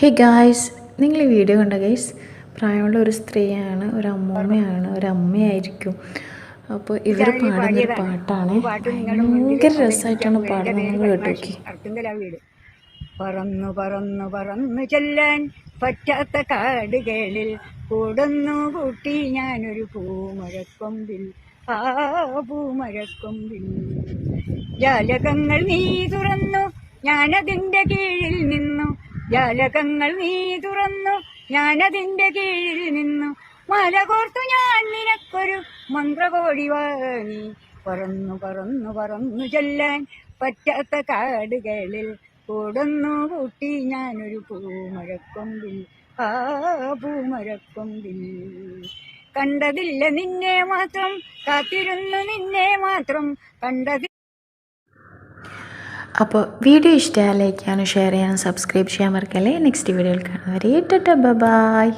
Hey guys നിങ്ങൾ ഈ video കണ്ട ഗൈസ് പ്രായമുള്ള ഒരു സ്ത്രീയാണ് ഒരു അമ്മൂമ്മയാണ് ഒരു അമ്മയായിരിക്കും. അപ്പോൾ ഇവർ പാടുന്നൊരു പാട്ടാണ്. ഭയങ്കര രസമായിട്ടാണ് പാടുന്നത്. നിങ്ങൾ കേട്ടു നോക്കി അർത്തുങ്കല വീട്. പറന്നു പറന്നു പറന്നു ചെല്ലാൻ പറ്റാത്ത കാടുകളിൽ കൂടുന്നു കൂട്ടി. ഞാനൊരു പൂമഴക്കൊമ്പിൽ ആ പൂമഴക്കൊമ്പിൽ ജാലകങ്ങൾ നീ തുറന്നു. ഞാനതിന്റെ കീഴിൽ നിന്നു. ജാലകങ്ങൾ നീ തുറന്നു ഞാനതിന്റെ കീഴിൽ നിന്നു. മല കോർത്തു ഞാൻ നിനക്കൊരു മന്ത്രകോടി വാങ്ങി. പറന്നു പറന്നു പറന്നു ചെല്ലാൻ പറ്റാത്ത കാടുകളിൽ കൂടുന്നു കൂട്ടി ഞാനൊരു പൂമഴക്കൊമ്പിൽ ആ പൂമഴക്കൊമ്പിൽ കണ്ടതില്ല നിന്നെ മാത്രം കാത്തിരുന്നു നിന്നെ മാത്രം കണ്ടതി അപ്പോൾ വീഡിയോ ഇഷ്ടമായി ലൈക്ക് ചെയ്യാനും ഷെയർ ചെയ്യാനും സബ്സ്ക്രൈബ് ചെയ്യാൻ മറക്കല്ലേ. നെക്സ്റ്റ് വീഡിയോയിൽ കാണുന്നവരെ ബൈ